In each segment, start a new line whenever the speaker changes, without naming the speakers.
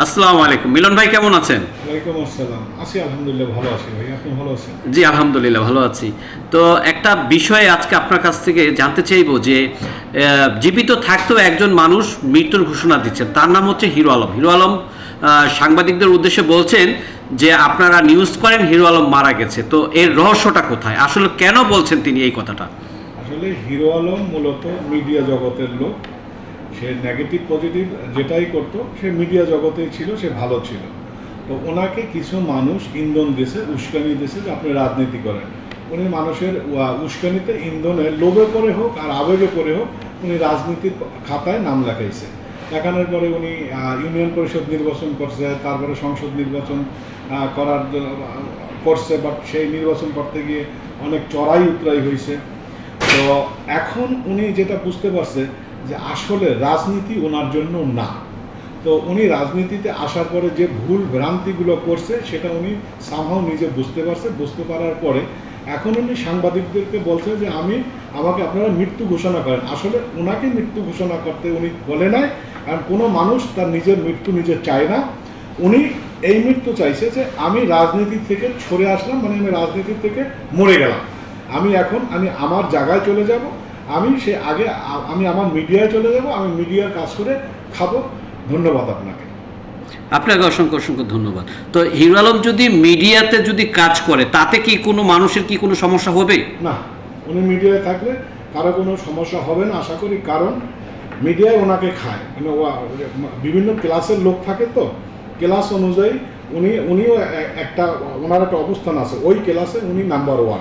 আসসালামু আলাইকুম। মিলন ভাই কেমন আছেন?
ওয়ালাইকুম আসসালাম। আছি আলহামদুলিল্লাহ ভালো আছি ভাই। আপনি ভালো আছেন?
জি আলহামদুলিল্লাহ ভালো আছি। তো একটা বিষয়ে আজকে আপনার কাছ থেকে জানতে চাইব যে জীবিত থাকতেও একজন মানুষ মৃত্যুর ঘোষণা দিচ্ছেন। তার নাম হচ্ছে হিরো আলম। হিরো আলম সাংবাদিকদের উদ্দেশ্যে বলছেন যে আপনারা নিউজ করেন হিরো আলম মারা গেছে। তো এর রহস্যটা কোথায়? আসলে কেন বলছেন তিনি এই কথাটা?
আসলে হিরো আলম মূলত মিডিয়া জগতের লোক। সে নেগেটিভ পজিটিভ যেটাই করতো, সে মিডিয়া জগতেই ছিল, সে ভালো ছিল। তো ওনাকে কিছু মানুষ ইন্ধন দিয়েছে উস্কানি দিয়েছে যে আপনি রাজনীতি করেন। উনি মানুষের উস্কানিতে ইন্ধনে লোভে করে হোক আর আবেগে করে হোক, উনি রাজনীতির খাতায় নাম লেখাইছে। দেখানোর পরে উনি ইউনিয়ন পরিষদ নির্বাচন করছে, তারপরে সংসদ নির্বাচন করার করছে বাট সেই নির্বাচন করতে গিয়ে অনেক চড়াই উতরাই হয়েছে তো এখন উনি যেটা বুঝতে পারছে যে আসলে রাজনীতি ওনার জন্য না। তো উনি রাজনীতিতে আসার পরে যে ভুল ভ্রান্তিগুলো করছে, সেটা উনি সামহাও নিজে বুঝতে পারছে। বুঝতে পারার পরে এখন উনি সাংবাদিকদেরকে বলছে যে, আমি, আমাকে আপনারা মৃত্যু ঘোষণা করেন। আসলে ওনাকে মৃত্যু ঘোষণা করতে উনি বলে নাই, কারণ কোনো মানুষ তার নিজের মৃত্যু নিজে চায় না। উনি এই মৃত্যু চাইছে যে, আমি রাজনীতি থেকে সরে আসলাম মানে আমি রাজনীতি থেকে মরে গেলাম। আমি এখন, আমি আমার জায়গায় চলে যাব। আমি সে আগে আমি আমার মিডিয়ায় চলে যাব আমি মিডিয়ার কাজ করে খাব। ধন্যবাদ আপনাকে।
আপনাকে অসংখ্য অসংখ্য ধন্যবাদ। তো হিরো আলম যদি মিডিয়াতে যদি কাজ করে তাতে কি কোনো মানুষের কি কোনো সমস্যা হবে?
না উনি মিডিয়ায় থাকলে কারও কোনো সমস্যা হবে না আশা করি। কারণ মিডিয়ায় ওনাকে খায়। মানে বিভিন্ন ক্লাসের লোক থাকে তো ক্লাস অনুযায়ী উনি উনিও একটা ওনার একটা অবস্থান আছে। ওই ক্লাসে উনি নাম্বার ওয়ান।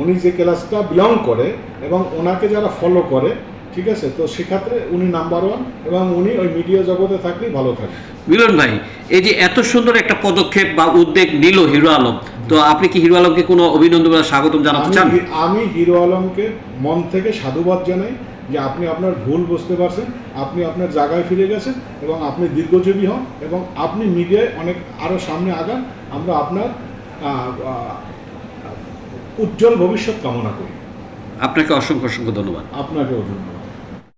উনি যে ক্লাসটা বিলং করে এবং ওনাকে যারা ফলো করে ঠিক আছে? তো সেক্ষেত্রে উনি নাম্বার ওয়ান এবং উনি ওই মিডিয়া জগতে থাকলেই ভালো থাকে
মিলন ভাই এই যে এত সুন্দর একটা পদক্ষেপ বা উদ্যোগ নিল হিরো আলম তো আপনি কি হিরো আলমকে কোনো অভিনন্দন বা স্বাগতম জানাতে
আমি
চান?
আমি হিরো আলমকে মন থেকে সাধুবাদ জানাই যে আপনি আপনার ভুল বুঝতে পারছেন আপনি আপনার জায়গায় ফিরে গেছেন এবং আপনি দীর্ঘজীবী হন এবং আপনি মিডিয়ায় অনেক আরও সামনে আগান। আমরা আপনার উজ্জ্বল ভবিষ্যৎ কামনা করি।
আপনাকে অসংখ্য অসংখ্য ধন্যবাদ।
আপনাকেও ধন্যবাদ।